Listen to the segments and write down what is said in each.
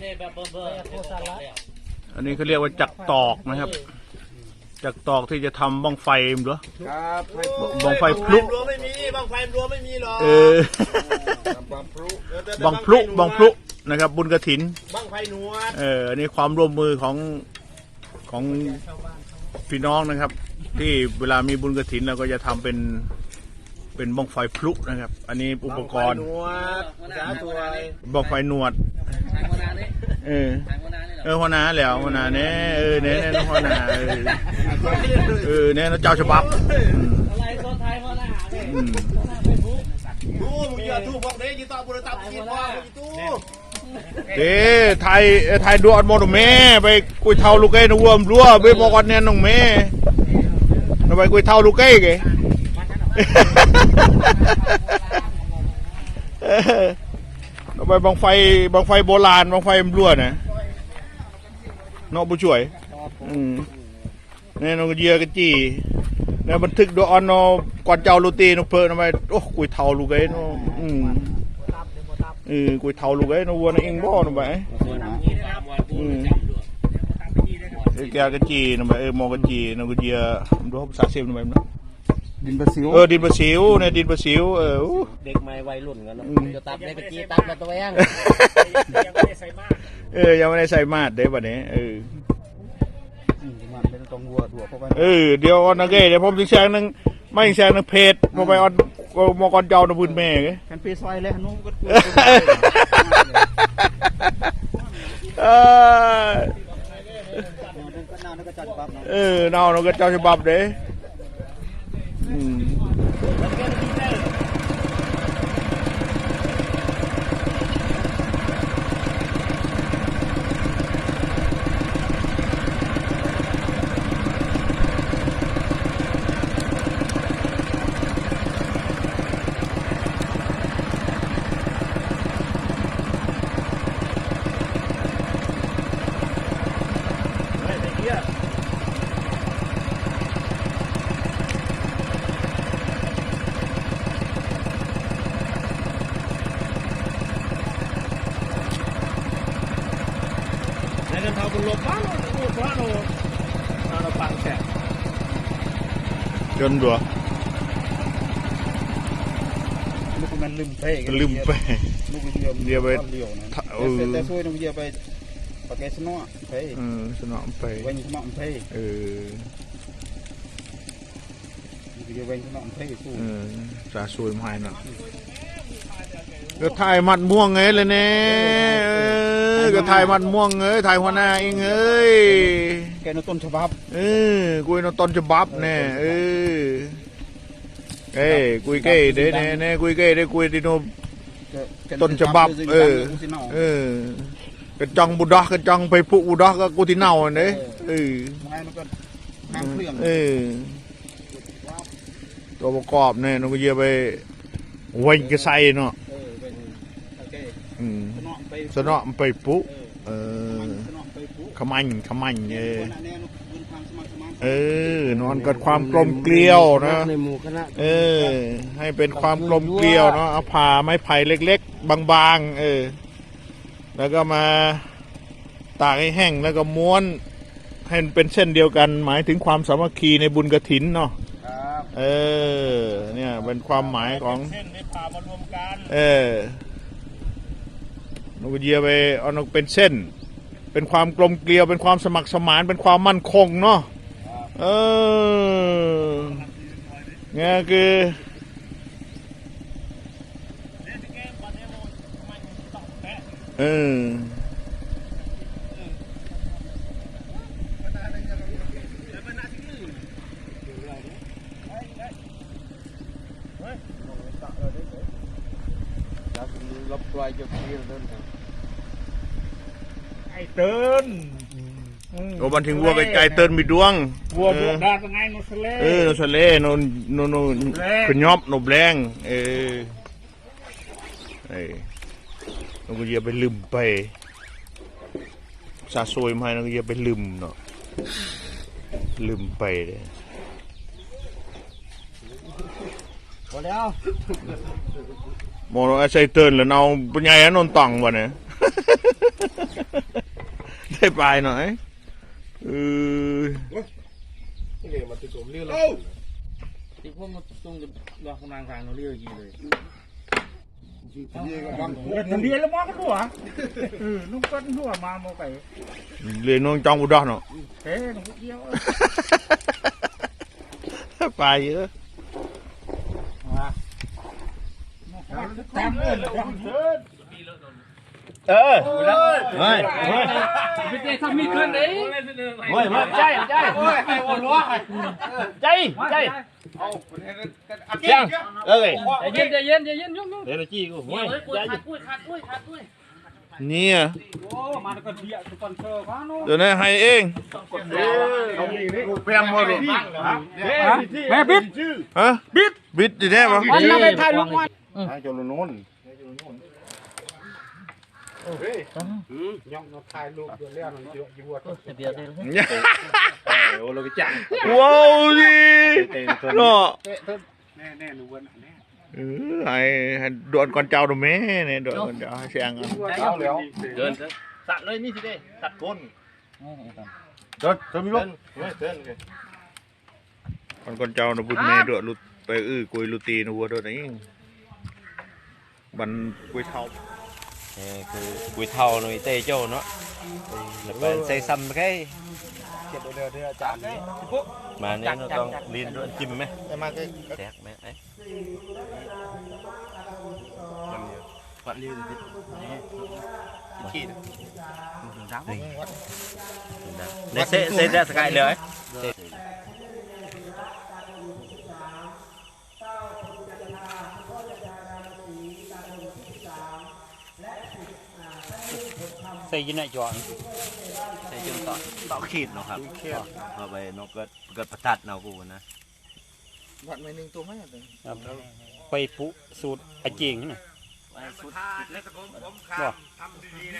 ได้แบบเบอร์เบอร์โคตรแล้วอันนี้เขาเรียกว่าจักตอกนะครับ จักตอกที่จะทำบ้องไฟเหรอครับให้บ้องไฟพลุรั้วไม่มีบังไฟรั้วไม่มีหรอกเออบังพลุบ้องพลุบ้องพลุนะครับ บุญกระถินบังไฟหนวดเอออันนี้ความร่วมมือของของพี่น้องนะครับ ที่เวลามีบุญกระถินเราก็จะทำเป็นเป็นบ้องไฟพลุนะครับ อันนี้อุปกรณ์บั้งไฟหนวดสาสวยบ้องไฟหนวดทางวันนั้นนี่ เออทางวันนั้นนี่เหรเอออหัวหน้าแล้วหัวหน้าเนี่ยเออเนี่ยเนี่ยหัวหน้าเออเออเนี่ยเจ้าฉบับอืมอะไรคนไทยคนอาหารเนี่ยอืมคนอาหารเป็นบุ๊กดูมึงอย่าทูบบอกเด้ยีตาบุรตาบุรีพ่อมึงตู้เด้ไทยไทยดวนมอดแม่ไปกุยเท่าลูกเอ้นวมรั่วไปบอกกันเนี่ยน้องแม่นไปกุยเท่าลูกเอ้ไงเออเอา ไปบังไฟบังไฟโบราณบังไฟมันรั่วนะเนอกบุช่วย อืมเนี่ยนกเยียกะจีเนี่ยบันทึกดูออนเนอก่อนเจ้าลูตีนกเพลินเอาไปโอ้กุยเท่าลูกเอ้นอืมเออกุยเท่าลูกเอ้นวัวนะเองบ่นไปอืมเออแกกะจีนไปเออมอกะจีนกเยียดูภาษาเซียมนไปมั้ย ดินประสิวเออดินประสิวเนี่ยดินประสิวเอออู้ เด็กใหม่วัยรุ่นกันเนาะอืมจะตับได้กระจีตับมาตัวเองเออยังไม่ได้ใส่มาดเด้บัดนี้เออมันเป็นตรงหัวหัวเข้าไปเออเดี๋ยวออนนะเก้เดี๋ยวผมสิแซงนึงไม่แซงนึงเพจพอไปออนมอกอนเจ้านะพื้นแม่เก้กันปีซอยเลยนู้นก็เออหน้านั่นก็จัดปั๊บเนาะเออเนาเนาก็เจ้าฉบับเด้ อืม แล้วนั่นเท่าคุณลบบ้านโอ้บ้านโอ้เราปังแฉะ จนดัว ลูกมันลืมเพ่ ลืมไป ลูกเดียว เดี๋ยวไป เดีย วนะเออแต่ช่วยน้องเดียวไปปากแกสนอเพ่เออสนอมไปเวงสนอเพ่เออเดียวเวงสนอเพ่สู้เออสาสวยมาให้เนาะก็ถ่ายมัดม่วงไงเลยเนี่ยเออ ก็ถ่ายมัดม่วงเอ้ยถ่ายหัวหน้าเองเอ้ยแกนต้นฉบับ เออกุยนต้นฉบับแน่เออเอ้ยกุยเก้เด้แน่แน่กุยเก้ได้กุยดิโนต้นฉบับ เออ เออกระจองบุดอกกระจองไปพุบุดอกก็กูที่เน่าอันเด้เออไม้มันก็ห้างเครื่องเออตัวประกอบเนี่ยนกเยียไปเวันกระใส่เนาะ เออเป็นโอเค อืม สนอไปสนอมันไปปุเออสนอไปปุ๊ขมันขมันเออแน่นบุญทางสมัครสมัครเออนอนกับความกลมเกลียวนะในหมู่คณะเออ ให้เป็นความกลมเกลียวเนาะเอาผ่าไม้ไผ่เล็ก ๆ บางๆเออ แล้วก็มาตากให้แห้งแล้วก็ม้วนให้มันเป็นเส้นเดียวกัน หมายถึงความสามัคคีในบุญกระถินเนาะครับเออ เนี่ยเป็นความหมายของเส้นได้ผ่ามารวมกัน เออ นกเยียไปเอานกเป็นเส้น เป็นความกลมเกลียวเป็นความสมัครสมานเป็นความมั่นคงเนาะเออเนี่ยคือเออลบปล่อยจะพีเดิน เตือนโอ้บันถึงวัวไกลๆเตือนมีดวงวัวเอบัวอดาตงไงนุสเลเออโนสเลโนโนโนแรงขยอบโนแบลงเออเอ้ยนกเหยียบไปลืมไปซาซวยมาให้นกเหยียบไปลืมเนาะลืมไปเลยพอแล้วมองอาศัยเตือนแล้วเอาปัญญาโนนตังวะเนี่ย ได้ปลายหน่อยเออนี่มาติดผมเรียกเราติพวกมันตรงกับดอกนางทางเราเรียกกี่เลยเงินเดือนแล้วมองกันหัวเออนุ่งก้นหัวมาโมไปเรียนน้องจองอุดรเนาะเฮ้ยนุ่งเดียวปลายเยอะตามเงินเลย เออเฮ้ยไม่ใช่ทำมีเกินเลยเฮ้ยมาใจใจใจใจเสียงเอ้ยใจเย็นใจเย็นใจเย็นยุ่งยุ่งเดี๋ยวจี้กูเฮ้เฮ้ยยปุ้ยขาดปุ้ยขาดปุ้ยขาดปุ้ยเนี่ยโอ้มาแล้วก็เบียร์สปอนเซอร์เขาโน่เดี๋ยวนี้ให้เองเพียงหมดเลยแม่บิดฮะบิดบิดดีแน่ปะวันนั้นไปถ่ายรูปวันให้จนโน่น ย่องถ่ายรูปเรื่องนั้นเยอะอยู่ว่าเดียวเดี๋ยวโอ้เราก็จังว้าวดิเนาะแน่แน่หนูวันแน่เออให้ให้โดนก่อนเจ้าดูแม่เนี่ยโดนก่อนเจ้าให้เสียงอะเอาแล้วเดินสัตว์เลยนี่สิเด้สัตว์คนเดินเดินมีรถเดินก่อนก่อนเจ้านะบุญแม่ด้วยลุดไปอื้อกุยลุตีนะวัวด้วยนี่บันกุยเท่า คือกุยเท่าหน่อยเตโจ้เนาะแล้วเป็นใส่ซ้ำแค่เก็บเดือดเดือดจานนี้ มาเนี่ยเราต้องลีนด้วยจิ้มไหม แต่มาก็ แจกไหมไอ้วัดเรียวดิขี้ได้เซเซได้สกายเลย ใส่ยินไหนจอนใส่จนต่อต่อขีดเนาะครับเอาไปนกเกิดเกิดประทัดเนาะกูนะวัดไม่หนึ่งตัวไหมไปปุสูตรอาเจียงนี่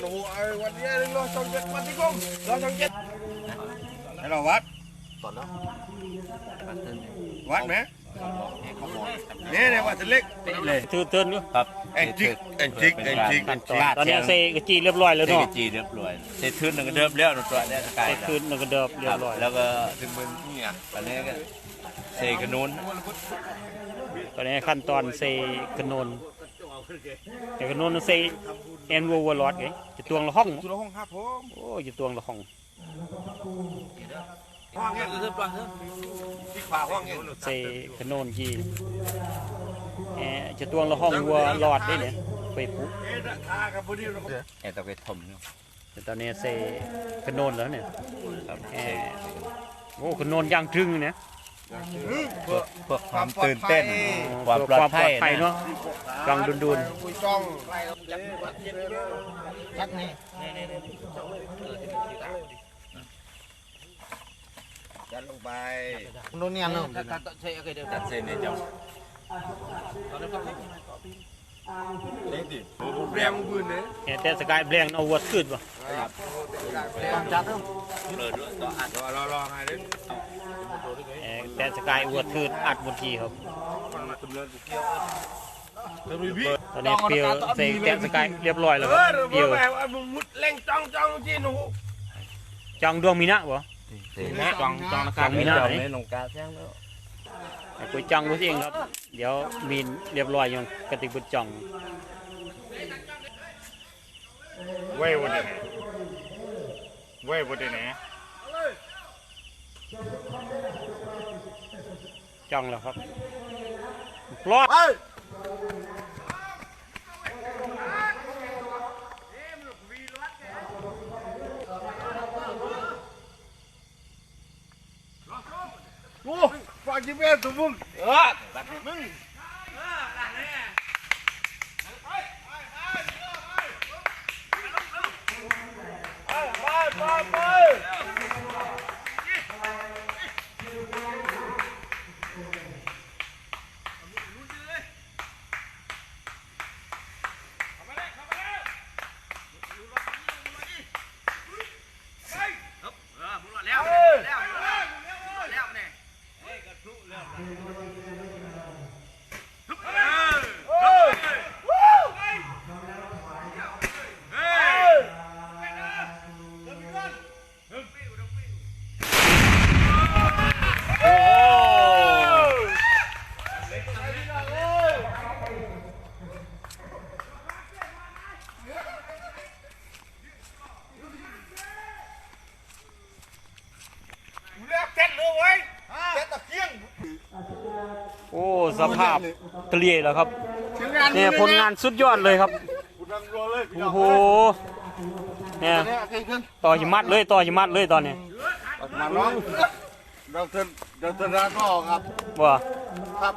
โอ้ยวันนี้เราสองเจ็ดวันที่กุ้งเราสองเจ็ดให้เราวัดก่อนเนาะวัดไหมเนี่ยเนี่ยวัดเล็กเลยตื่นเต้นอยู่ครับเอ็งจิกเอ็งจิกเอ็งจิกขั้นตอนตอนนี้เซกจีเรียบร้อยแล้วเซเนาะกจีเรียบร้อยเซทืนนึงก็เดิมแล้วตัวเนี่ยสกายใส่คืนนึงก็เดิบเรียบร้อยแล้วก็ถึงมึงเนี่ยอันนี้ก็เซกระนุนตอนนี้ขั้นตอนเซกระนนแต่กระนนเซแอนวัวลอดไงจะตวงละห้องสุรห้องครับผมโอ้จะตวงละห้อง ห้องเนี่ยคือปลาที่ขวาห้องเนี่ยเซกระนนจีแอจะตวงละห้องวัวหลอดได้เนี่ยไปปุไอ้ตะเกียบถมเนี่ยแต่ตอนนี้เซกระนนแล้วเนี่ยครับแอโอ้กระนนย่างทึ่งเนี่ยเพื่อเพื่อความตื่นเต้นความปลอดภัยเนาะกลางดุนดุนคุยจ้อง จัดลงไปโน่นเนี่ยเนาะตัดตัดเซก็เดียวตัดเซเนี่ยเจ้าเล็กดิผมแรมพื้นเลยแอแต่สกายแบงเอาวัวขึ้นป่ะจัดเนาะเปิดด้วยต่ออัดรอรอรอให้เลยแอแต่สกายวัวขึ้นอัดบนทีครับตอนนี้เปรียวเซแต่สกายเรียบร้อยแล้วครับเปรียวมุดเล่งจ้องจ้องจีนูจังดวงมีนะบ่ จองจองนะคจัรับงมีนะไม่ลงกาแจ้งแล้วไอ้กุยจังบ่เองครับ เดี๋ยวมีนเรียบร้อยอยู่กระติกบุญจังเว้ยวันนี้เว้ยวันนี้จังแล้วครับปลอด โอ้ฝากยิ้มแม่ตัวมึงเออมึงไปไปไป โอ้สภาพเกลียแล้วครับเนี่ยผลงานสุดยอดเลยครับโอ้โหเนี่ยต่อหิมัดเลยต่อหิมัดเลยตอนนี้มาน้องเราเทินเราเทินร้านก็ออกครับว่าครับ